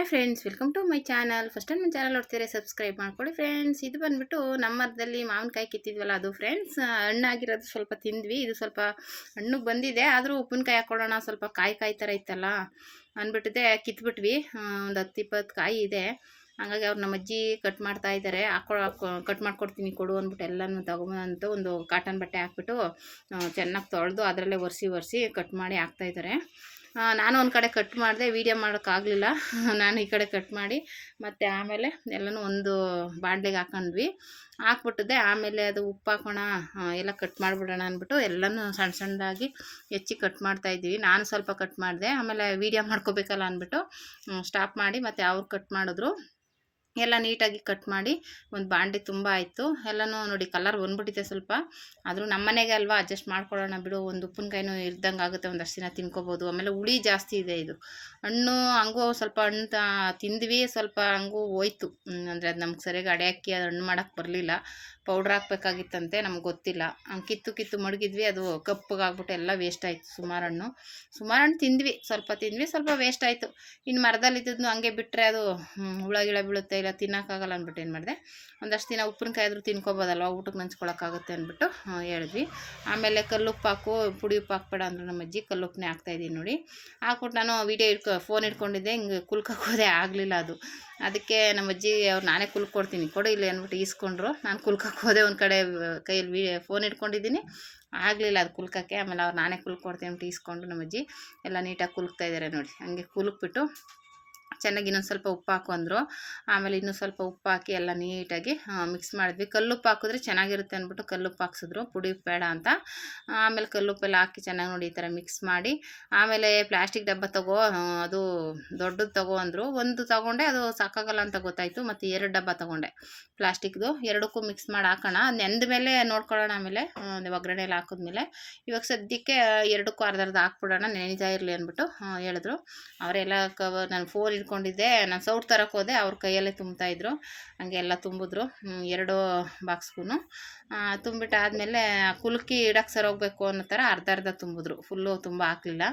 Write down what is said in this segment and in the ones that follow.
Hi friends welcome to my channel first time ನನ್ನ channel ನೋಡ್ತೀರಿ subscribe ಮಾಡ್ಕೊಳ್ಳಿ friends ಇದು ಬಂದ್ಬಿಟ್ಟು ನಮ್ಮ ಮರದಲ್ಲಿ ಮಾವಿನಕಾಯಿ ಕಿತ್ತಿದ್ವಲ್ಲ ಅದು ಫ್ರೆಂಡ್ಸ್ ಹಣ್ಣಾಗಿರೋದು ಸ್ವಲ್ಪ ತಿಂದ್ವಿ. ಇದು ಸ್ವಲ್ಪ ಹಣ್ಣು ಬಂದಿದೆ. ಆದರೂ ಉಪ್ಪಿನಕಾಯಿ ಹಾಕ್ಕೊಳ್ಳೋಣ ಸ್ವಲ್ಪ ಕಾಯಿ ಕಾಯಿ ಥರ ಇತ್ತಲ್ಲ ಅಂದ್ಬಿಟ್ಟಿದೆ ಕಿತ್ಬಿಟ್ವಿ. ಒಂದು ಹತ್ತು ಇಪ್ಪತ್ತು ಕಾಯಿ ಇದೆ. ಹಾಗಾಗಿ ಅವ್ರು ನಮ್ಮ ಅಜ್ಜಿ ಕಟ್ ಮಾಡ್ತಾ ಇದ್ದಾರೆ ಹಾಕೊ ಕಟ್ ಮಾಡ್ಕೊಡ್ತೀನಿ ಕೊಡು ಅಂದ್ಬಿಟ್ಟು ಎಲ್ಲನೂ ತಗೊಂಬಂತ ಒಂದು ಕಾಟನ್ ಬಟ್ಟೆ ಹಾಕ್ಬಿಟ್ಟು ಚೆನ್ನಾಗಿ ತೊಳೆದು ಅದರಲ್ಲೇ ಒರೆಸಿ ಒರೆಸಿ ಕಟ್ ಮಾಡಿ ಹಾಕ್ತಾಯಿದ್ದಾರೆ ನಾನು ಒಂದು ಕಡೆ ಕಟ್ ಮಾಡಿದೆ ವೀಡಿಯೋ ಮಾಡೋಕ್ಕಾಗಲಿಲ್ಲ ನಾನು ಈ ಕಡೆ ಕಟ್ ಮಾಡಿ, ಮತ್ತು ಆಮೇಲೆ ಎಲ್ಲನೂ ಒಂದು ಬಾಂಡ್ಲಿಗೆ ಹಾಕೊಂಡ್ವಿ. ಹಾಕ್ಬಿಟ್ಟಿದೆ ಆಮೇಲೆ ಅದು ಉಪ್ಪು ಹಾಕೋಣ ಎಲ್ಲ ಕಟ್ ಮಾಡಿಬಿಡೋಣ ಅಂದ್ಬಿಟ್ಟು ಎಲ್ಲನೂ ಸಣ್ಣ ಸಣ್ಣದಾಗಿ ಹೆಚ್ಚಿ ಕಟ್ ಮಾಡ್ತಾ ಇದ್ವಿ ನಾನು ಸ್ವಲ್ಪ ಕಟ್ ಮಾಡಿದೆ, ಆಮೇಲೆ ವೀಡಿಯೋ ಮಾಡ್ಕೋಬೇಕಲ್ಲ ಅಂದ್ಬಿಟ್ಟು ಸ್ಟಾಪ್ ಮಾಡಿ, ಮತ್ತು ಅವ್ರು ಕಟ್ ಮಾಡಿದ್ರು. ಎಲ್ಲ ನೀಟಾಗಿ ಕಟ್ ಮಾಡಿ ಒಂದು ಬಾಂಡೆ ತುಂಬ ಆಯಿತು. ಎಲ್ಲನೂ ನೋಡಿ ಕಲರ್ ಬಂದ್ಬಿಟ್ಟಿದೆ ಸ್ವಲ್ಪ. ಆದರೂ ನಮ್ಮ ಮನೆಗೆ ಅಲ್ವಾ ಅಡ್ಜಸ್ಟ್ ಮಾಡ್ಕೊಳ್ಳೋಣ ಬಿಡು, ಒಂದು ಉಪ್ಪಿನಕಾಯಿನೂ ಇರ್ದಂಗೆ ಆಗುತ್ತೆ, ಒಂದಷ್ಟು ದಿನ ತಿನ್ಕೋಬೋದು. ಆಮೇಲೆ ಹುಳಿ ಜಾಸ್ತಿ ಇದೆ ಇದು. ಹಣ್ಣು ಹಂಗೂ ಸ್ವಲ್ಪ ಹಣ್ಣು ತಿಂದ್ವಿ, ಸ್ವಲ್ಪ ಹಂಗೂ ಹೋಯ್ತು. ಅಂದರೆ ಅದು ನಮ್ಗೆ ಸರಿಯಾಗಿ ಅಡೆ ಹಾಕಿ ಅದು ಹಣ್ಣು ಮಾಡೋಕ್ಕೆ ಬರಲಿಲ್ಲ. ಪೌಡ್ರ್ ಹಾಕ್ಬೇಕಾಗಿತ್ತಂತೆ, ನಮ್ಗೆ ಗೊತ್ತಿಲ್ಲ. ಹಂಗೆ ಕಿತ್ತು ಕಿತ್ತು ಮಡಗಿದ್ವಿ, ಅದು ಕಪ್ಪಗಾಗ್ಬಿಟ್ಟು ಎಲ್ಲ ವೇಸ್ಟ್ ಆಯಿತು ಸುಮಾರು ಹಣ್ಣು. ಸುಮಾರು ಹಣ್ಣು ತಿಂದ್ವಿ, ಸ್ವಲ್ಪ ತಿಂದ್ವಿ, ಸ್ವಲ್ಪ ವೇಸ್ಟ್ ಆಯಿತು. ಇನ್ನು ಮರದಲ್ಲಿ ಹಂಗೆ ಬಿಟ್ಟರೆ ಅದು ಹುಳ ಗಿಳ ಬೀಳುತ್ತೆ ಇಲ್ಲ ತಿನ್ನೋಕ್ಕಾಗಲ್ಲ ಅಂದ್ಬಿಟ್ಟು ಏನು ಮಾಡಿದೆ? ಒಂದಷ್ಟು ದಿನ ಉಪ್ಪಿನಕಾಯಿ ಆದರೂ ತಿನ್ಕೋಬೋದಲ್ವ? ಊಟಕ್ಕೆ ನೆಂಚ್ಕೊಳಕ್ಕಾಗುತ್ತೆ ಅಂದ್ಬಿಟ್ಟು ಹೇಳಿದ್ವಿ. ಆಮೇಲೆ ಕಲ್ಲುಪ್ಪು ಹಾಕು, ಪುಡಿ ಉಪ್ಪು ಹಾಕ್ಬೇಡ ಅಂದ್ರೆ ನಮ್ಮ ಅಜ್ಜಿ ಕಲ್ಲುಪ್ಪನೇ ಹಾಕ್ತಾಯಿದ್ದೀನಿ ನೋಡಿ. ಹಾಕ್ಬಿಟ್ಟು ನಾನು ವೀಡಿಯೋ ಇಟ್ಕೊ ಫೋನ್ ಇಟ್ಕೊಂಡಿದ್ದೆ ಹಿಂಗೆ ಕುಲ್ಕಕ್ಕೆ ಆಗಲಿಲ್ಲ ಅದು. ಅದಕ್ಕೆ ನಮ್ಮ ಅಜ್ಜಿ, ಅವ್ರು ನಾನೇ ಕುಲ್ಕೊಡ್ತೀನಿ ಕೊಡು ಇಲ್ಲಿ ಅಂದ್ಬಿಟ್ಟು ಈಸ್ಕೊಂಡ್ರು. ನಾನು ಕುಲ್ಕಕ್ಕೆ ಒಂದು ಕಡೆ ಕೈಯಲ್ಲಿ ವಿ ಫೋನ್ ಇಟ್ಕೊಂಡಿದ್ದೀನಿ ಆಗಲಿಲ್ಲ ಅದು ಕುಲ್ಕಕ್ಕೆ, ಆಮೇಲೆ ಅವ್ರು ನಾನೇ ಕುಲ್ಕೊಡ್ತೀನಿ ಅಂತ ಈಸ್ಕೊಂಡು ನಮ್ಮ ಅಜ್ಜಿ. ಎಲ್ಲ ನೀಟಾಗಿ ಕುಲ್ಕ್ತಾ ನೋಡಿ, ಹಂಗೆ ಕುಲುಕ್ಬಿಟ್ಟು. ಚೆನ್ನಾಗಿ ಇನ್ನೊಂದು ಸ್ವಲ್ಪ ಉಪ್ಪು ಹಾಕು ಅಂದರು. ಆಮೇಲೆ ಇನ್ನೂ ಸ್ವಲ್ಪ ಉಪ್ಪು ಹಾಕಿ ಎಲ್ಲ ನೀಟಾಗಿ ಮಿಕ್ಸ್ ಮಾಡಿದ್ವಿ. ಕಲ್ಲುಪ್ಪು ಹಾಕಿದ್ರೆ ಚೆನ್ನಾಗಿರುತ್ತೆ ಅಂದ್ಬಿಟ್ಟು ಕಲ್ಲುಪ್ಪು ಹಾಕ್ಸಿದ್ರು. ಪುಡಿ ಬೇಡ ಅಂತ. ಆಮೇಲೆ ಕಲ್ಲುಪ್ಪೆಲ್ಲ ಹಾಕಿ ಚೆನ್ನಾಗಿ ನೋಡಿ ಈ ಥರ ಮಿಕ್ಸ್ ಮಾಡಿ. ಆಮೇಲೆ ಪ್ಲಾಸ್ಟಿಕ್ ಡಬ್ಬ ತಗೋ ಅದು ದೊಡ್ಡದು ತಗೋ ಅಂದರು. ಒಂದು ತಗೊಂಡೆ, ಅದು ಸಾಕಾಗಲ್ಲ ಅಂತ ಗೊತ್ತಾಯಿತು. ಮತ್ತು ಎರಡು ಡಬ್ಬ ತಗೊಂಡೆ ಪ್ಲಾಸ್ಟಿಕ್ದು ಎರಡಕ್ಕೂ ಮಿಕ್ಸ್ ಮಾಡಿ ಹಾಕೋಣ. ನೆಂದ ಮೇಲೆ ನೋಡ್ಕೊಳ್ಳೋಣ ಆಮೇಲೆ. ಒಗ್ಗರಣೆಯಲ್ಲಿ ಹಾಕಿದ್ಮೇಲೆ. ಇವಾಗ ಸದ್ಯಕ್ಕೆ ಎರಡಕ್ಕೂ ಅರ್ಧ ಅರ್ಧ ಹಾಕ್ಬಿಡೋಣ. ನೆನಿತಾ ಇರಲಿ ಅಂದ್ಬಿಟ್ಟು ಹೇಳಿದ್ರು. ಅವರೆಲ್ಲ ಕವರ್ ನಾನು ಫೋನ್ ಇಟ್ಕೊಂಡಿದ್ದೆ ನಾನು ಸೌಟ್ ತರಕ್ಕೆ ಹೋದೆ, ಅವ್ರ ಕೈಯಲ್ಲೇ ತುಂಬ್ತಾ ಇದ್ರು. ಹಂಗೆ ಎಲ್ಲ ತುಂಬಿದ್ರು. ಎರಡು ಬಾಕ್ಸ್ಗೂ ತುಂಬಿಟ್ಟು ಆದಮೇಲೆ ಕುಲ್ಕಿ ಇಡಕ್ಕೆ ಸರಿ ಹೋಗ್ಬೇಕು ಅನ್ನೋ ಥರ ಅರ್ಧ ಅರ್ಧ ತುಂಬಿದ್ರು. ಫುಲ್ಲು ತುಂಬ ಹಾಕಲಿಲ್ಲ.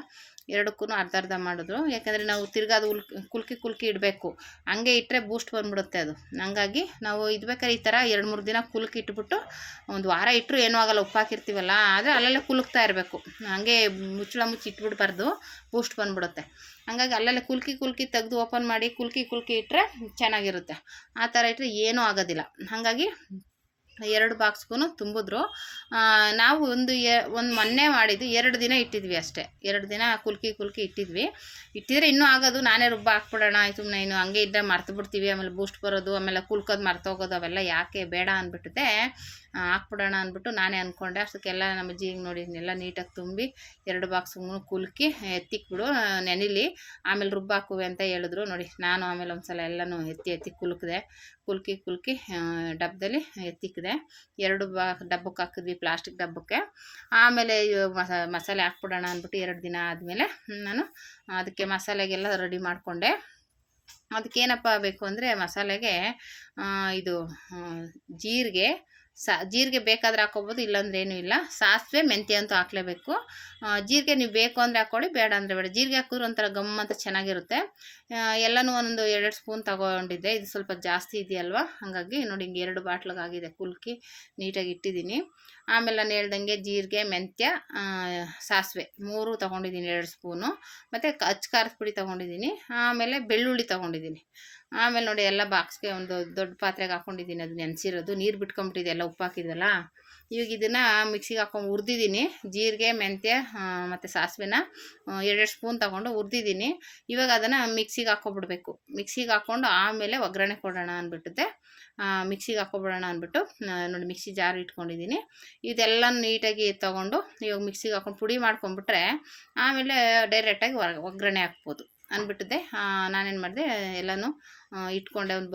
ಎರಡಕ್ಕೂ ಅರ್ಧ ಅರ್ಧ ಮಾಡಿದ್ರು. ಯಾಕೆಂದರೆ ನಾವು ತಿರ್ಗಾ ಅದು ಉಲ್, ಕುಲ್ಕಿ ಕುಲ್ಕಿ ಇಡಬೇಕು. ಹಂಗೆ ಇಟ್ಟರೆ ಬೂಸ್ಟ್ ಬಂದ್ಬಿಡುತ್ತೆ ಅದು. ಹಂಗಾಗಿ ನಾವು ಇದ್ಬೇಕಾದ್ರೆ ಈ ಥರ ಎರಡು ಮೂರು ದಿನ ಕುಲ್ಕಿ ಇಟ್ಬಿಟ್ಟು ಒಂದು ವಾರ ಇಟ್ಟರು ಏನೂ ಆಗಲ್ಲ, ಉಪ್ಪು ಹಾಕಿರ್ತೀವಲ್ಲ. ಆದರೆ ಅಲ್ಲಲ್ಲೇ ಕುಲುಕ್ತಾ ಇರಬೇಕು. ಹಂಗೆ ಮುಚ್ಚಳ ಮುಚ್ಚಿ ಇಟ್ಬಿಡ್ಬಾರ್ದು. ಬೂಸ್ಟ್ ಬಂದ್ಬಿಡುತ್ತೆ. ಹಂಗಾಗಿ ಅಲ್ಲಲ್ಲೇ ಕುಲ್ಕಿ ಕುಲ್ಕಿ ತೆಗೆದು ಓಪನ್ ಮಾಡಿ ಕುಲ್ಕಿ ಕುಲ್ಕಿ ಇಟ್ಟರೆ ಚೆನ್ನಾಗಿರುತ್ತೆ. ಆ ಥರ ಇಟ್ಟರೆ ಏನೂ ಆಗೋದಿಲ್ಲ. ಹಾಗಾಗಿ ಎರಡು ಬಾಕ್ಸ್ಗೂ ತುಂಬಿದ್ರು. ನಾವು ಒಂದು ಎ, ಒಂದು ಮೊನ್ನೆ ಮಾಡಿದ್ದು ಎರಡು ದಿನ ಇಟ್ಟಿದ್ವಿ ಅಷ್ಟೇ. ಎರಡು ದಿನ ಕುಲ್ಕಿ ಕುಲ್ಕಿ ಇಟ್ಟಿದ್ವಿ. ಇಟ್ಟಿದ್ರೆ ಇನ್ನೂ ಆಗೋದು, ನಾನೇ ರುಬ್ಬ ಹಾಕ್ಬಿಡೋಣ ಸುಮ್ಮನೆ ಇನ್ನು ಹಂಗೆ ಇದ್ದರೆ ಮರ್ತು ಬಿಡ್ತೀವಿ, ಆಮೇಲೆ ಬೂಸ್ಟ್ ಬರೋದು, ಆಮೇಲೆ ಕುಲ್ಕೋದು ಮರ್ತೋಗೋದು ಅವೆಲ್ಲ ಯಾಕೆ ಬೇಡ ಅಂದ್ಬಿಟ್ಟಿದೆ ಹಾಕ್ಬಿಡೋಣ ಅಂದ್ಬಿಟ್ಟು ನಾನೇ ಅಂದ್ಕೊಂಡೆ ಅಷ್ಟಕ್ಕೆಲ್ಲ ನಮ್ಮ ಅಜ್ಜಿಗೆ ನೋಡಿದ್ನೆಲ್ಲ ನೀಟಾಗಿ ತುಂಬಿ ಎರಡು ಬಾಕ್ಸ್ಗೂ ಕುಲ್ಕಿ ಎತ್ತಿಕ್ಬಿಡು ನೆನಿಲಿ. ಆಮೇಲೆ ರುಬ್ಬ ಹಾಕುವೆ ಅಂತ ಹೇಳಿದ್ರು. ನೋಡಿ, ನಾನು ಆಮೇಲೆ ಒಂದು ಸಲ ಎಲ್ಲನೂ ಎತ್ತಿ ಎತ್ತಿ ಕುಲ್ಕಿದೆ. ಕುಲ್ಕಿ ಕುಲ್ಕಿ ಡಬ್ಬದಲ್ಲಿ ಎತ್ತಿಕ್ಕಿದೆ ಎರಡು ಬಾ, ಡಬ್ಬಕ್ಕೆ ಹಾಕಿದ್ವಿ ಪ್ಲಾಸ್ಟಿಕ್ ಡಬ್ಬಕ್ಕೆ. ಆಮೇಲೆ ಮಸಾಲೆ ಹಾಕ್ಬಿಡೋಣ ಅಂದ್ಬಿಟ್ಟು ಎರಡು ದಿನ ಆದಮೇಲೆ ನಾನು ಅದಕ್ಕೆ ಮಸಾಲೆಗೆಲ್ಲ ರೆಡಿ ಮಾಡಿಕೊಂಡೆ. ಅದಕ್ಕೇನಪ್ಪ ಬೇಕು ಅಂದರೆ ಮಸಾಲೆಗೆ ಇದು ಜೀರಿಗೆ ಸಾ, ಜೀರಿಗೆ ಬೇಕಾದರೆ ಹಾಕೋಬೋದು ಇಲ್ಲಾಂದ್ರೆ ಏನೂ ಇಲ್ಲ. ಸಾಸಿವೆ, ಮೆಂತ್ಯ ಅಂತೂ ಹಾಕ್ಲೇಬೇಕು. ಜೀರಿಗೆ ನೀವು ಬೇಕು ಅಂದರೆ ಹಾಕ್ಕೊಳ್ಳಿ, ಬೇಡ ಅಂದರೆ ಬೇಡ. ಜೀರಿಗೆ ಹಾಕಿದ್ರೆ ಒಂಥರ ಗಮ್ ಅಂತ ಚೆನ್ನಾಗಿರುತ್ತೆ. ಎಲ್ಲನೂ ಒಂದೊಂದು ಎರಡೆರಡು ಸ್ಪೂನ್ ತಗೊಂಡಿದ್ದೆ. ಇದು ಸ್ವಲ್ಪ ಜಾಸ್ತಿ ಇದೆಯಲ್ವ? ಹಾಗಾಗಿ ನೋಡಿ ಹಿಂಗೆ ಎರಡು ಬಾಟ್ಲಿಗಾಗಿದೆ, ಕುಲ್ಕಿ, ನೀಟಾಗಿ ಇಟ್ಟಿದ್ದೀನಿ. ಆಮೇಲೆ ನಾನು ಹೇಳ್ದಂಗೆ ಜೀರಿಗೆ, ಮೆಂತ್ಯ ಸಾಸಿವೆ ಮೂರು ತೊಗೊಂಡಿದ್ದೀನಿ, ಎರಡು ಸ್ಪೂನು. ಮತ್ತು ಅಚ್ಚ ಖಾರದ ಪುಡಿ ತೊಗೊಂಡಿದ್ದೀನಿ, ಆಮೇಲೆ ಬೆಳ್ಳುಳ್ಳಿ ತೊಗೊಂಡಿದ್ದೀನಿ. ಆಮೇಲೆ ನೋಡಿ ಎಲ್ಲ ಬಾಕ್ಸ್ಗೆ ಒಂದು ದೊಡ್ಡ ಪಾತ್ರೆಗೆ ಹಾಕ್ಕೊಂಡಿದ್ದೀನಿ ಅದು ನೆನೆಸಿರೋದು. ನೀರು ಬಿಟ್ಕೊಂಬಿಟ್ಟಿದೆ, ಎಲ್ಲ ಉಪ್ಪು ಹಾಕಿದ್ವಲ್ಲ? ಇವಾಗ ಇದನ್ನು ಮಿಕ್ಸಿಗೆ ಹಾಕೊಂಡು ಹುರಿದಿದ್ದೀನಿ. ಜೀರಿಗೆ, ಮೆಂತ್ಯ ಮತ್ತು ಸಾಸಿವೆನ ಎರಡೆರಡು ಸ್ಪೂನ್ ತೊಗೊಂಡು ಹುರಿದಿದ್ದೀನಿ. ಇವಾಗ ಅದನ್ನು ಮಿಕ್ಸಿಗೆ ಹಾಕ್ಕೊಬಿಡ್ಬೇಕು ಮಿಕ್ಸಿಗೆ ಹಾಕ್ಕೊಂಡು ಆಮೇಲೆ ಒಗ್ಗರಣೆ ಕೊಡೋಣ ಅಂದ್ಬಿಟ್ಟಿದ್ದೆ ಮಿಕ್ಸಿಗೆ ಹಾಕ್ಕೊಬಿಡೋಣ ಅಂದ್ಬಿಟ್ಟು ನೋಡಿ ಮಿಕ್ಸಿ ಜಾರು ಇಟ್ಕೊಂಡಿದ್ದೀನಿ. ಇದೆಲ್ಲ ನೀಟಾಗಿ ತೊಗೊಂಡು ಇವಾಗ ಮಿಕ್ಸಿಗೆ ಹಾಕೊಂಡು ಪುಡಿ ಮಾಡ್ಕೊಂಬಿಟ್ರೆ ಆಮೇಲೆ ಡೈರೆಕ್ಟಾಗಿ ಹೊರ ಒಗ್ಗರಣೆ ಹಾಕ್ಬೋದು. ಅಂದ್ಬಿಟ್ಟಿದ್ದೆ. ನಾನೇನು ಮಾಡಿದೆ, ಎಲ್ಲನೂ ಇಟ್ಕೊಂಡೆ. ಒಂದು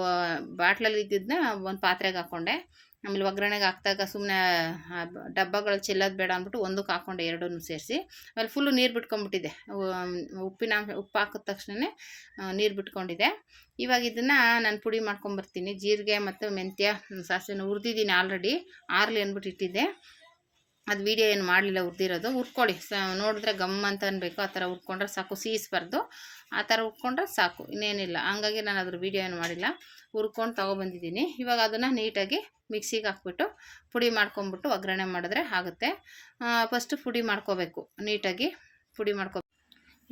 ಬಾಟ್ಲಲ್ಲಿ ಇದ್ದಿದ್ದನ್ನ ಒಂದು ಪಾತ್ರೆಗೆ ಹಾಕ್ಕೊಂಡೆ ಆಮೇಲೆ ಒಗ್ಗರಣೆಗೆ ಹಾಕ್ದಾಗ ಸುಮ್ಮನೆ ಡಬ್ಬಗಳು ಚೆಲ್ಲೋದು ಬೇಡ ಅಂದ್ಬಿಟ್ಟು ಒಂದಕ್ಕೆ ಹಾಕ್ಕೊಂಡೆ ಎರಡನ್ನು ಸೇರಿಸಿ. ಆಮೇಲೆ ಫುಲ್ಲು ನೀರು ಬಿಟ್ಕೊಂಡ್ಬಿಟ್ಟಿದೆ. ಉಪ್ಪಿನಂಶ ಉಪ್ಪು ಹಾಕಿದ ತಕ್ಷಣ ನೀರು ಬಿಟ್ಕೊಂಡಿದೆ. ಇವಾಗ ಇದನ್ನು ನಾನು ಪುಡಿ ಮಾಡ್ಕೊಂಬರ್ತೀನಿ. ಜೀರಿಗೆ ಮತ್ತು ಮೆಂತ್ಯ ಸಾಸಿವೆನ ಹುರಿದಿದ್ದೀನಿ ಆಲ್ರೆಡಿ ಆರ್ಲಿ ಅಂದ್ಬಿಟ್ಟು ಇಟ್ಟಿದ್ದೆ. ಅದು ವೀಡಿಯೋ ಏನು ಮಾಡಲಿಲ್ಲ ಉರ್ದಿರೋದು ಹುರ್ಕೊಳ್ಳಿ. ಸ, ನೋಡಿದ್ರೆ ಗಮ್ ಅಂತ ಅನ್ಬೇಕು. ಆ ಥರ ಹುರ್ಕೊಂಡ್ರೆ ಸಾಕು. ಸೀಸ್ಬಾರ್ದು. ಆ ಥರ ಹುರ್ಕೊಂಡ್ರೆ ಸಾಕು. ಇನ್ನೇನಿಲ್ಲ. ಹಂಗಾಗಿ ನಾನು ಅದ್ರ ವೀಡಿಯೋ ಏನು ಮಾಡಿಲ್ಲ. ಹುರ್ಕೊಂಡು ತೊಗೊಬಂದಿದ್ದೀನಿ. ಇವಾಗ ಅದನ್ನು ನೀಟಾಗಿ ಮಿಕ್ಸಿಗೆ ಹಾಕ್ಬಿಟ್ಟು ಪುಡಿ ಮಾಡ್ಕೊಂಬಿಟ್ಟು ಒಗ್ಗರಣೆ ಮಾಡಿದ್ರೆ ಆಗುತ್ತೆ. ಫಸ್ಟು ಪುಡಿ ಮಾಡ್ಕೋಬೇಕು. ನೀಟಾಗಿ ಪುಡಿ ಮಾಡ್ಕೊ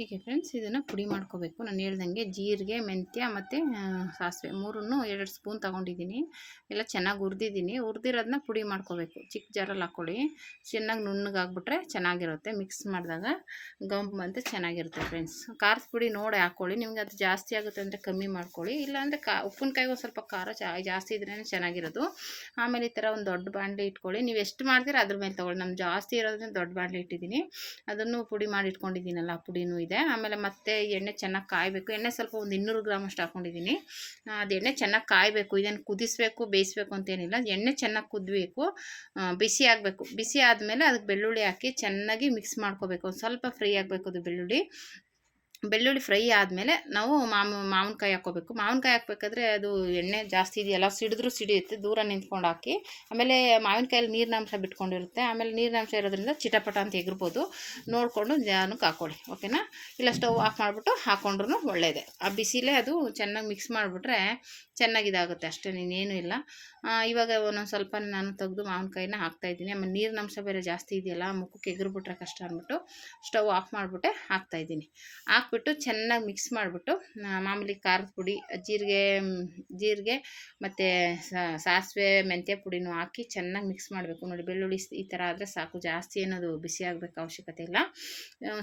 ಹೀಗೆ ಫ್ರೆಂಡ್ಸ್ ಇದನ್ನು ಪುಡಿ ಮಾಡ್ಕೋಬೇಕು. ನಾನು ಹೇಳ್ದಂಗೆ ಜೀರಿಗೆ, ಮೆಂತ್ಯ ಮತ್ತು ಸಾಸಿವೆ ಮೂರನ್ನು ಎರಡು ಸ್ಪೂನ್ ತೊಗೊಂಡಿದ್ದೀನಿ. ಎಲ್ಲ ಚೆನ್ನಾಗಿ ಹುರಿದಿದ್ದೀನಿ. ಹುರಿದಿರೋದನ್ನ ಪುಡಿ ಮಾಡ್ಕೋಬೇಕು. ಚಿಕ್ಕ ಜಾರಲ್ಲಿ ಹಾಕ್ಕೊಳ್ಳಿ ಚೆನ್ನಾಗಿ ನುಣ್ಣಗಾಗ್ಬಿಟ್ರೆ ಚೆನ್ನಾಗಿರುತ್ತೆ. ಮಿಕ್ಸ್ ಮಾಡಿದಾಗ ಗಂಪು ಅಂತ ಚೆನ್ನಾಗಿರುತ್ತೆ ಫ್ರೆಂಡ್ಸ್ ಖಾರದ ಪುಡಿ ನೋಡಿ ಹಾಕ್ಕೊಳ್ಳಿ ನಿಮ್ಗೆ ಅದು ಜಾಸ್ತಿ ಆಗುತ್ತೆ ಅಂದರೆ ಕಮ್ಮಿ ಮಾಡ್ಕೊಳ್ಳಿ. ಇಲ್ಲಾಂದರೆ ಕಾ, ಉಪ್ಪಿನಕಾಯಿಗೂ ಸ್ವಲ್ಪ ಖಾರ ಜಾಸ್ತಿ ಇದ್ರೇ ಚೆನ್ನಾಗಿರೋದು. ಆಮೇಲೆ ಈ ಥರ ಒಂದು ದೊಡ್ಡ ಬಾಂಡ್ಲಿ ಇಟ್ಕೊಳ್ಳಿ. ನೀವು ಎಷ್ಟು ಮಾಡ್ತೀರ ಅದ್ರ ಮೇಲೆ ತೊಗೊಳ್ಳಿ. ನಮ್ಮ ಜಾಸ್ತಿ ಇರೋದ್ರಿಂದ ದೊಡ್ಡ ಬಾಂಡ್ಲಿ ಇಟ್ಟಿದ್ದೀನಿ. ಅದನ್ನು ಪುಡಿ ಮಾಡಿ ಇಟ್ಕೊಂಡಿದ್ದೀನಲ್ಲ ಆ ಪುಡಿನೂ ಇದೆ. ಆಮೇಲೆ ಮತ್ತೆ ಎಣ್ಣೆ ಚೆನ್ನಾಗಿ ಕಾಯಬೇಕು. ಎಣ್ಣೆ ಸ್ವಲ್ಪ ಒಂದು ಇನ್ನೂರು ಗ್ರಾಮ್ ಅಷ್ಟು ಹಾಕೊಂಡಿದ್ದೀನಿ ಅದು ಎಣ್ಣೆ ಚೆನ್ನಾಗಿ ಕಾಯಬೇಕು. ಇದನ್ನು ಕುದಿಸ್ಬೇಕು, ಬೇಯಿಸ್ಬೇಕು ಅಂತೇನಿಲ್ಲ ಎಣ್ಣೆ ಚೆನ್ನಾಗಿ ಕುದಬೇಕು. ಬಿಸಿ ಆಗಬೇಕು. ಬಿಸಿ ಆದಮೇಲೆ ಅದಕ್ಕೆ ಬೆಳ್ಳುಳ್ಳಿ ಹಾಕಿ ಚೆನ್ನಾಗಿ ಮಿಕ್ಸ್ ಮಾಡ್ಕೋಬೇಕು. ಒಂದು ಸ್ವಲ್ಪ ಫ್ರೈ ಆಗಬೇಕು ಅದು ಬೆಳ್ಳುಳ್ಳಿ. ಬೆಳ್ಳುಳ್ಳಿ ಫ್ರೈ ಆದಮೇಲೆ ನಾವು ಮಾವು ಮಾವಿನಕಾಯಿ ಹಾಕ್ಕೋಬೇಕು. ಮಾವಿನಕಾಯಿ ಹಾಕ್ಬೇಕಾದ್ರೆ ಅದು ಎಣ್ಣೆ ಜಾಸ್ತಿ ಇದೆಯಲ್ಲ ಸಿಡಿದ್ರೂ ಸಿಡಿಯುತ್ತೆ, ದೂರ ನಿಂತ್ಕೊಂಡು ಹಾಕಿ. ಆಮೇಲೆ ಮಾವಿನಕಾಯಲ್ಲಿ ನೀರಿನಾಂಶ ಬಿಟ್ಕೊಂಡಿರುತ್ತೆ. ಆಮೇಲೆ ನೀರಿನಾಂಶ ಇರೋದ್ರಿಂದ ಚಿಟಪಟ ಅಂತ ಎಗರ್ಬೋದು ನೋಡಿಕೊಂಡು ಜಾನಕ್ಕೆ ಹಾಕ್ಕೊಳ್ಳಿ ಓಕೆನಾ? ಇಲ್ಲ ಸ್ಟವ್ ಆಫ್ ಮಾಡಿಬಿಟ್ಟು ಹಾಕ್ಕೊಂಡ್ರೂ ಒಳ್ಳೆಯದೇ ಆ ಬಿಸಿಲೇ ಅದು ಚೆನ್ನಾಗಿ ಮಿಕ್ಸ್ ಮಾಡಿಬಿಟ್ರೆ ಚೆನ್ನಾಗಿದಾಗುತ್ತೆ ಅಷ್ಟೇ, ಇನ್ನೇನು ಇಲ್ಲ. ಇವಾಗ ಒಂದೊಂದು ಸ್ವಲ್ಪ ನಾನು ತೆಗೆದು ಮಾವಿನಕಾಯಿನ ಹಾಕ್ತಾಯಿದ್ದೀನಿ ಆಮೇಲೆ ನೀರಿನ ಅಂಶ ಬೇರೆ ಜಾಸ್ತಿ ಇದೆಯಲ್ಲ ಮುಖಕ್ಕೆ ಎಗರ್ಬಿಟ್ರೆ ಕಷ್ಟ ಅಂದ್ಬಿಟ್ಟು ಸ್ಟವ್ ಆಫ್ ಮಾಡಿಬಿಟ್ಟೆ ಹಾಕ್ತಾಯಿದ್ದೀನಿ ಹಾಕ್ಬಿಟ್ಟು ಚೆನ್ನಾಗಿ ಮಿಕ್ಸ್ ಮಾಡಿಬಿಟ್ಟು ಮಾಮೂಲಿ ಖಾರದ ಪುಡಿ, ಜೀರಿಗೆ ಜೀರಿಗೆ ಮತ್ತು ಸಾಸಿವೆ ಮೆಂತ್ಯ ಪುಡಿನೂ ಹಾಕಿ ಚೆನ್ನಾಗಿ ಮಿಕ್ಸ್ ಮಾಡಬೇಕು. ನೋಡಿ, ಬೆಳ್ಳುಳ್ಳಿ ಈ ಥರ ಆದರೆ ಸಾಕು. ಜಾಸ್ತಿ ಏನದು ಬಿಸಿ ಆಗಬೇಕು ಅವಶ್ಯಕತೆ ಇಲ್ಲ.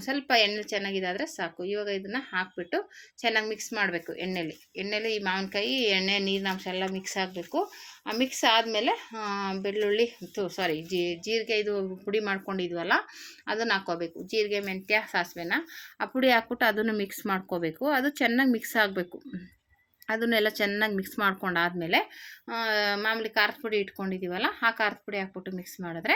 ಸ್ವಲ್ಪ ಎಣ್ಣೆ ಚೆನ್ನಾಗಿದಾದರೆ ಸಾಕು. ಇವಾಗ ಇದನ್ನು ಹಾಕಿಬಿಟ್ಟು ಚೆನ್ನಾಗಿ ಮಿಕ್ಸ್ ಮಾಡಬೇಕು ಎಣ್ಣೆಲಿ. ಎಣ್ಣೆಲಿ ಈ ಮಾವಿನಕಾಯಿ, ಎಣ್ಣೆ ನೀರಿನಾಂಶ ಎಲ್ಲ ಮಿಕ್ಸ್ ಆಗಬೇಕು. ಆ ಮಿಕ್ಸ್ ಆದಮೇಲೆ ಬೆಳ್ಳುಳ್ಳಿ, ತು ಸಾರಿ ಜೀರಿಗೆ ಇದು ಪುಡಿ ಮಾಡ್ಕೊಂಡಿದ್ವಲ್ಲ, ಅದನ್ನು ಹಾಕ್ಕೋಬೇಕು. ಜೀರಿಗೆ, ಮೆಂತ್ಯ, ಸಾಸಿವೆನ. ಆ ಪುಡಿ ಹಾಕ್ಬಿಟ್ಟು ಅದನ್ನು ಮಿಕ್ಸ್ ಮಾಡ್ಕೋಬೇಕು. ಅದು ಚೆನ್ನಾಗಿ ಮಿಕ್ಸ್ ಆಗಬೇಕು. ಅದನ್ನೆಲ್ಲ ಚೆನ್ನಾಗಿ ಮಿಕ್ಸ್ ಮಾಡ್ಕೊಂಡಾದಮೇಲೆ ಮಾಮೂಲಿ ಖಾರದ ಪುಡಿ ಇಟ್ಕೊಂಡಿದ್ದೀವಲ್ಲ ಆ ಖಾರದ ಪುಡಿ ಹಾಕ್ಬಿಟ್ಟು ಮಿಕ್ಸ್ ಮಾಡಿದ್ರೆ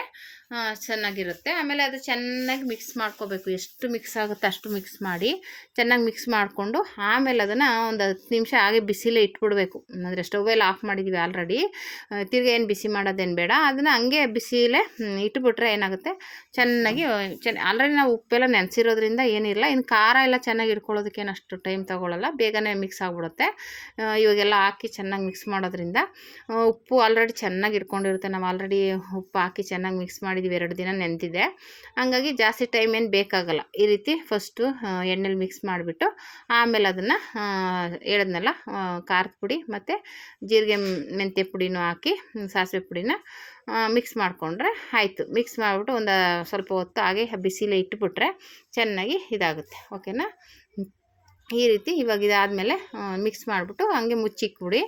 ಚೆನ್ನಾಗಿರುತ್ತೆ. ಆಮೇಲೆ ಅದು ಚೆನ್ನಾಗಿ ಮಿಕ್ಸ್ ಮಾಡ್ಕೋಬೇಕು. ಎಷ್ಟು ಮಿಕ್ಸ್ ಆಗುತ್ತೆ ಅಷ್ಟು ಮಿಕ್ಸ್ ಮಾಡಿ ಚೆನ್ನಾಗಿ ಮಿಕ್ಸ್ ಮಾಡಿಕೊಂಡು, ಆಮೇಲೆ ಅದನ್ನು ಒಂದು ಹತ್ತು ನಿಮಿಷ ಹಾಗೆ ಬಿಸಿಲೇ ಇಟ್ಬಿಡ್ಬೇಕು. ಅಂದರೆ ಸ್ಟೌವೆಲ್ಲ ಆಫ್ ಮಾಡಿದ್ದೀವಿ ಆಲ್ರೆಡಿ ತಿರ್ಗಿ ಏನು ಬಿಸಿ ಮಾಡೋದೇನು ಬೇಡ. ಅದನ್ನು ಹಂಗೆ ಬಿಸಿಲೇ ಇಟ್ಬಿಟ್ರೆ ಏನಾಗುತ್ತೆ? ಚೆನ್ನಾಗಿ ಚೆನ್ನ ಆಲ್ರೆಡಿ ನಾವು ಉಪ್ಪೆಲ್ಲ ನೆನೆಸಿರೋದ್ರಿಂದ ಏನಿಲ್ಲ. ಇನ್ನು ಖಾರ ಎಲ್ಲ ಚೆನ್ನಾಗಿ ಇಟ್ಕೊಳ್ಳೋದಕ್ಕೇನು ಅಷ್ಟು ಟೈಮ್ ತೊಗೊಳ್ಳಲ್ಲ ಬೇಗನೆ ಮಿಕ್ಸ್ ಆಗಿಬಿಡುತ್ತೆ. ಇವಾಗೆಲ್ಲ ಹಾಕಿ ಚೆನ್ನಾಗಿ ಮಿಕ್ಸ್ ಮಾಡೋದ್ರಿಂದ ಉಪ್ಪು ಆಲ್ರೆಡಿ ಚೆನ್ನಾಗಿ ಇಟ್ಕೊಂಡಿರುತ್ತೆ ನಾವು ಆಲ್ರೆಡಿ ಉಪ್ಪು ಹಾಕಿ ಚೆನ್ನಾಗಿ ಮಿಕ್ಸ್ ಮಾಡಿದ್ದೀವಿ ಎರಡು ದಿನ ನೆನೆದಿದೆ. ಹಂಗಾಗಿ ಜಾಸ್ತಿ ಟೈಮ್ ಏನು ಬೇಕಾಗಲ್ಲ. ಈ ರೀತಿ ಫಸ್ಟು ಎಣ್ಣೆಲಿ ಮಿಕ್ಸ್ ಮಾಡಿಬಿಟ್ಟು, ಆಮೇಲೆ ಅದನ್ನು ಹೇಳಿದ್ನಲ್ಲ ಖಾರದ ಪುಡಿ ಮತ್ತು ಜೀರಿಗೆ ಮೆಂತ್ಯ ಪುಡಿನೂ ಹಾಕಿ ಸಾಸಿವೆ ಪುಡಿನ ಮಿಕ್ಸ್ ಮಾಡಿಕೊಂಡ್ರೆ ಆಯಿತು. ಮಿಕ್ಸ್ ಮಾಡಿಬಿಟ್ಟು ಒಂದು ಸ್ವಲ್ಪ ಹೊತ್ತು ಹಾಗೆ ಬಿಸಿಲೇ ಇಟ್ಬಿಟ್ರೆ ಚೆನ್ನಾಗಿ ಇದಾಗುತ್ತೆ. ಓಕೆನಾ ಈ ರೀತಿ ಇವಾಗ ಇದಾದಮೇಲೆ ಮಿಕ್ಸ್ ಮಾಡಿಬಿಟ್ಟು ಹಂಗೆ ಮುಚ್ಚಿಕ್ಬಿಡಿ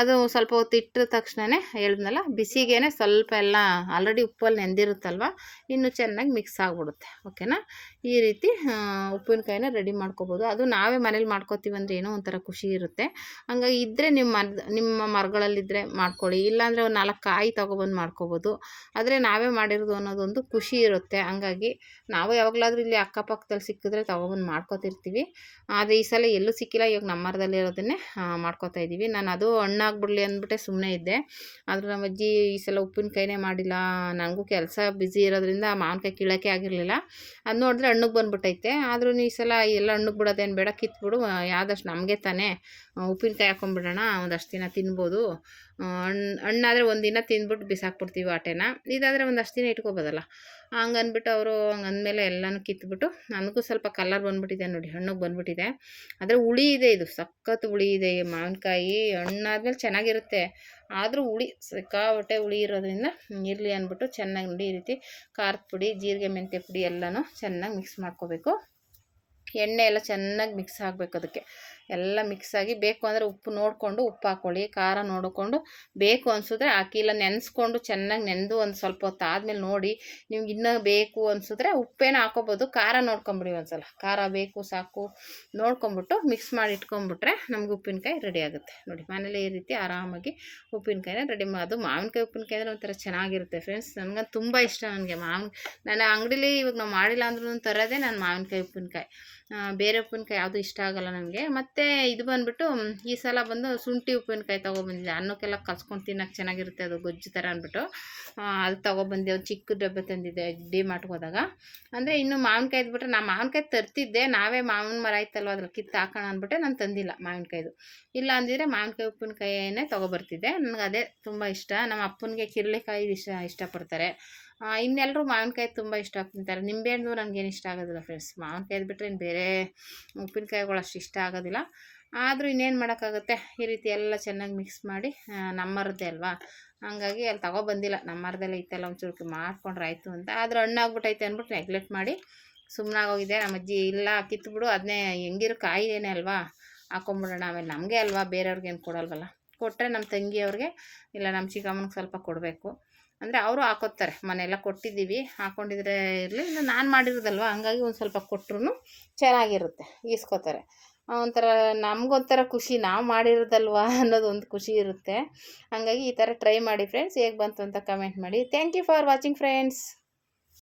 ಅದು ಸ್ವಲ್ಪ ಹೊತ್ತು ಇಟ್ಟ ತಕ್ಷಣವೇ ಹೇಳಿದ್ನಲ್ಲ, ಬಿಸಿಗೇನೆ ಸ್ವಲ್ಪ ಎಲ್ಲ ಆಲ್ರೆಡಿ ಉಪ್ಪಲ್ಲಿ ನೆಂದಿರುತ್ತಲ್ವ, ಇನ್ನೂ ಚೆನ್ನಾಗಿ ಮಿಕ್ಸ್ ಆಗಿಬಿಡುತ್ತೆ ಓಕೆನಾ ಈ ರೀತಿ ಉಪ್ಪಿನಕಾಯಿನ ರೆಡಿ ಮಾಡ್ಕೋಬೋದು. ಅದು ನಾವೇ ಮನೇಲಿ ಮಾಡ್ಕೋತೀವಿ ಅಂದರೆ ಏನೋ ಒಂಥರ ಖುಷಿ ಇರುತ್ತೆ. ಹಂಗಾಗಿ ಇದ್ದರೆ ನಿಮ್ಮ ಮರ, ನಿಮ್ಮ ಮರಗಳಲ್ಲಿದ್ದರೆ ಮಾಡ್ಕೊಳ್ಳಿ. ಇಲ್ಲಾಂದರೆ ಒಂದು ನಾಲ್ಕು ಕಾಯಿ ತೊಗೊಬಂದು ಮಾಡ್ಕೋಬೋದು. ಆದರೆ ನಾವೇ ಮಾಡಿರೋದು ಅನ್ನೋದೊಂದು ಖುಷಿ ಇರುತ್ತೆ. ಹಂಗಾಗಿ ನಾವು ಯಾವಾಗಲಾದರೂ ಇಲ್ಲಿ ಅಕ್ಕಪಕ್ಕದಲ್ಲಿ ಸಿಕ್ಕಿದ್ರೆ ತೊಗೊಬಂದು ಮಾಡ್ಕೋತಿರ್ತೀವಿ. ಆದರೆ ಈ ಸಲ ಎಲ್ಲೂ ಸಿಕ್ಕಿಲ್ಲ, ಇವಾಗ ನಮ್ಮ ಮರದಲ್ಲಿ ಇರೋದನ್ನೇ ಮಾಡ್ಕೋತಾ ಇದ್ದೀವಿ ನಾನು ಅದು ಹಣ್ಣಾಗ್ಬಿಡಲಿ ಅಂದ್ಬಿಟ್ಟೆ ಸುಮ್ಮನೆ ಇದ್ದೆ. ಆದರೆ ನಮ್ಮ ಅಜ್ಜಿ ಈ ಸಲ ಉಪ್ಪಿನಕಾಯಿನೇ ಮಾಡಿಲ್ಲ. ನನಗೂ ಕೆಲಸ ಬ್ಯುಸಿ ಇರೋದ್ರಿಂದ ಮಾವಿನಕಾಯಿ ಕೀಳೋಕ್ಕೆ ಆಗಿರಲಿಲ್ಲ. ಅದು ನೋಡಿದ್ರೆ ಹಣ್ಣಿಗೆ ಬಂದ್ಬಿಟ್ಟೈತೆ. ಆದ್ರೂ ಈ ಸಲ ಎಲ್ಲ ಹಣ್ಣಿಗೆ ಬಿಡೋದೇನು ಬೇಡ, ಕಿತ್ಬಿಡು. ಯಾವ್ದಷ್ಟು ನಮಗೆ ತಾನೇ, ಉಪ್ಪಿನಕಾಯಿ ಹಾಕೊಂಡ್ಬಿಡೋಣ, ಒಂದಷ್ಟು ದಿನ ತಿನ್ಬೋದು. ಹಣ್ಣು ಹಣ್ಣಾದರೆ ಒಂದಿನ ತಿಂದ್ಬಿಟ್ಟು ಬಿಸಾಕ್ಬಿಡ್ತೀವಿ ಆಟೆನ. ಇದಾದರೆ ಒಂದಷ್ಟು ದಿನ ಇಟ್ಕೋಬೋದಲ್ಲ. ಹಂಗೆ ಅಂದ್ಬಿಟ್ಟು ಅವರು ಹಂಗೆ ಅಂದಮೇಲೆ ಎಲ್ಲನೂ ಕಿತ್ಬಿಟ್ಟು ನನಗೂ ಸ್ವಲ್ಪ ಕಲರ್ ಬಂದ್ಬಿಟ್ಟಿದೆ ನೋಡಿ, ಹಣ್ಣಿಗೆ ಬಂದ್ಬಿಟ್ಟಿದೆ. ಆದರೆ ಹುಳಿ ಇದೆ ಇದು, ಸಖತ್ ಹುಳಿ ಇದೆ ಈ ಮಾವಿನಕಾಯಿ, ಹಣ್ಣಾದ್ಮೇಲೆ ಚೆನ್ನಾಗಿರುತ್ತೆ. ಆದರೂ ಹುಳಿ, ಸಿಕ್ಕಾಪಟ್ಟೆ ಹುಳಿ ಇರೋದ್ರಿಂದ ಇರಲಿ ಅಂದ್ಬಿಟ್ಟು ಚೆನ್ನಾಗಿ ನೋಡಿ ಈ ರೀತಿ ಖಾರದ ಪುಡಿ, ಜೀರಿಗೆ ಮೆಂತ್ಯ ಪುಡಿ ಎಲ್ಲನೂ ಚೆನ್ನಾಗಿ ಮಿಕ್ಸ್ ಮಾಡ್ಕೋಬೇಕು. ಎಣ್ಣೆ ಎಲ್ಲ ಚೆನ್ನಾಗಿ ಮಿಕ್ಸ್ ಆಗಬೇಕು ಅದಕ್ಕೆ. ಎಲ್ಲ ಮಿಕ್ಸ್ ಆಗಿ ಬೇಕು ಅಂದರೆ ಉಪ್ಪು ನೋಡಿಕೊಂಡು ಉಪ್ಪು ಹಾಕ್ಕೊಳ್ಳಿ ಖಾರ ನೋಡಿಕೊಂಡು ಬೇಕು ಅನಿಸಿದ್ರೆ ಹಾಕಿ, ಇಲ್ಲ ನೆನೆಸ್ಕೊಂಡು ಚೆನ್ನಾಗಿ ನೆನೆದು ಒಂದು ಸ್ವಲ್ಪ ಹೊತ್ತು ಆದಮೇಲೆ ನೋಡಿ, ನಿಮ್ಗೆ ಇನ್ನೂ ಬೇಕು ಅನಿಸಿದ್ರೆ ಉಪ್ಪೇನೋ ಹಾಕೋಬೋದು, ಖಾರ ನೋಡ್ಕೊಂಬಿಡಿ ಒಂದು ಸಲ ಖಾರ ಬೇಕು, ಸಾಕು ನೋಡ್ಕೊಂಬಿಟ್ಟು ಮಿಕ್ಸ್ ಮಾಡಿ ಇಟ್ಕೊಂಬಿಟ್ರೆ ನಮ್ಗೆ ಉಪ್ಪಿನಕಾಯಿ ರೆಡಿ ಆಗುತ್ತೆ. ನೋಡಿ, ಮನೇಲಿ ಈ ರೀತಿ ಆರಾಮಾಗಿ ಉಪ್ಪಿನಕಾಯಿನ ರೆಡಿ ಅದು ಮಾವಿನಕಾಯಿ ಉಪ್ಪಿನಕಾಯಿ ಅಂದರೆ ಒಂಥರ ಚೆನ್ನಾಗಿರುತ್ತೆ ಫ್ರೆಂಡ್ಸ್ ನನಗೆ ತುಂಬ ಇಷ್ಟ ನನಗೆ ಮಾವಿನ ನಾನು ಅಂಗಡೀಲಿ ಇವಾಗ ನಾವು ಮಾಡಿಲ್ಲ ಅಂದ್ರೂ ತರೋದೇ ನಾನು ಮಾವಿನಕಾಯಿ ಉಪ್ಪಿನಕಾಯಿ. ಬೇರೆ ಉಪ್ಪಿನಕಾಯಿ ಯಾವುದು ಇಷ್ಟ ಆಗಲ್ಲ ನನಗೆ. ಮತ್ತು ಇದು ಬಂದುಬಿಟ್ಟು ಈ ಸಲ ಬಂದು ಶುಂಠಿ ಉಪ್ಪಿನಕಾಯಿ ತೊಗೊಬಂದಿದ್ದೆ. ಅನ್ನಕ್ಕೆಲ್ಲ ಕಲ್ಸ್ಕೊಂಡು ತಿನ್ನೋಕೆ ಚೆನ್ನಾಗಿರುತ್ತೆ ಅದು ಗೊಜ್ಜು ಥರ ಅಂದ್ಬಿಟ್ಟು. ಅಲ್ಲಿ ಅದು ತೊಗೊಬಂದೆ, ಒಂದು ಚಿಕ್ಕ ಡಬ್ಬೆ ತಂದಿದ್ದೆ ಡಿ ಹೋದಾಗ. ಅಂದರೆ ಇನ್ನು ಮಾವಿನಕಾಯಿ ಇದ್ಬಿಟ್ರೆ ನಾ ಮಾವಿನಕಾಯಿ ತರ್ತಿದ್ದೆ. ನಾವೇ ಮಾವಿನ ಮರ ಆಯ್ತಲ್ವ ಅದ್ರಲ್ಲಿ ಕಿತ್ತು ಹಾಕೋಣ ಅಂದ್ಬಿಟ್ಟೆ ನಾನು ತಂದಿಲ್ಲ ಮಾವಿನಕಾಯ್ದು. ಇಲ್ಲ ಅಂದಿದ್ರೆ ಮಾವಿನಕಾಯಿ ಉಪ್ಪಿನಕಾಯಿನೇ ತೊಗೊಬರ್ತಿದ್ದೆ. ನನಗೆ ಅದೇ ತುಂಬ ಇಷ್ಟ. ನಮ್ಮ ಅಪ್ಪನಿಗೆ ಕಿರಳೆಕಾಯಿ ಇಷ್ಟ ಇಷ್ಟಪಡ್ತಾರೆ. ಇನ್ನೆಲ್ಲರೂ ಮಾವಿನಕಾಯಿ ತುಂಬ ಇಷ್ಟ ತಿಂತಾರೆ. ನಿಂಬೆಹಣ್ಣು ನನಗೇನು ಇಷ್ಟ ಆಗೋದಿಲ್ಲ ಫ್ರೆಂಡ್ಸ್ ಮಾವಿನಕಾಯಿ ಬಿಟ್ಟರೆ ಇನ್ನು ಬೇರೆ ಉಪ್ಪಿನಕಾಯಿಗಳು ಅಷ್ಟು ಇಷ್ಟ ಆಗೋದಿಲ್ಲ. ಆದರೂ ಇನ್ನೇನು ಮಾಡೋಕ್ಕಾಗುತ್ತೆ? ಈ ರೀತಿ ಎಲ್ಲ ಚೆನ್ನಾಗಿ ಮಿಕ್ಸ್ ಮಾಡಿ ನಮ್ಮರದ್ದೇ ಅಲ್ವಾ? ಹಂಗಾಗಿ ಅಲ್ಲಿ ತಗೊಬಂದಿಲ್ಲ. ನಮ್ಮರದೆಲ್ಲ ಮರದಲ್ಲೇ ಇತ್ತಲ್ಲ ಒಂಚೂರು ಮಾಡ್ಕೊಂಡ್ರೆ ಆಯಿತು ಅಂತ. ಆದರೂ ಹಣ್ಣಾಗ್ಬಿಟ್ಟೈತೆ ಅಂದ್ಬಿಟ್ಟು ನೆಗ್ಲೆಕ್ಟ್ ಮಾಡಿ ಸುಮ್ಮನಾಗೋಗಿದೆ ನಮ್ಮ ಅಜ್ಜಿ ಇಲ್ಲ ಕಿತ್ಬಿಡು ಅದನ್ನೇ ಹೆಂಗಿರೋ ಕಾಯಿದೇನೆ ಅಲ್ವಾ? ಹಾಕೊಂಬಿಡೋಣ. ಆಮೇಲೆ ನಮಗೆ ಅಲ್ವಾ? ಬೇರೆಯವ್ರಿಗೇನು ಕೊಡಲ್ವಲ್ಲ? ಕೊಟ್ಟರೆ ನಮ್ಮ ತಂಗಿಯವ್ರಿಗೆ, ಇಲ್ಲ ನಮ್ಮ ಚಿಕ್ಕಮ್ಮನಿಗೆ ಸ್ವಲ್ಪ ಕೊಡಬೇಕು. ಅಂದರೆ ಅವರು ಹಾಕೋತಾರೆ ಮನೆಯೆಲ್ಲ ಕೊಟ್ಟಿದ್ದೀವಿ. ಹಾಕ್ಕೊಂಡಿದ್ರೆ ಇರಲಿ. ಇಲ್ಲ, ನಾನು ಮಾಡಿರೋದಲ್ವ? ಹಂಗಾಗಿ ಒಂದು ಸ್ವಲ್ಪ ಕೊಟ್ಟರು ಚೆನ್ನಾಗಿರುತ್ತೆ. ಈಸ್ಕೋತಾರೆ. ಒಂಥರ ನಮಗೊಂಥರ ಖುಷಿ. ನಾವು ಮಾಡಿರೋದಲ್ವ ಅನ್ನೋದು ಒಂದು ಖುಷಿ ಇರುತ್ತೆ. ಹಾಗಾಗಿ ಈ ಥರ ಟ್ರೈ ಮಾಡಿ ಫ್ರೆಂಡ್ಸ್ ಹೇಗೆ ಬಂತು ಅಂತ ಕಮೆಂಟ್ ಮಾಡಿ. Thank you for watching friends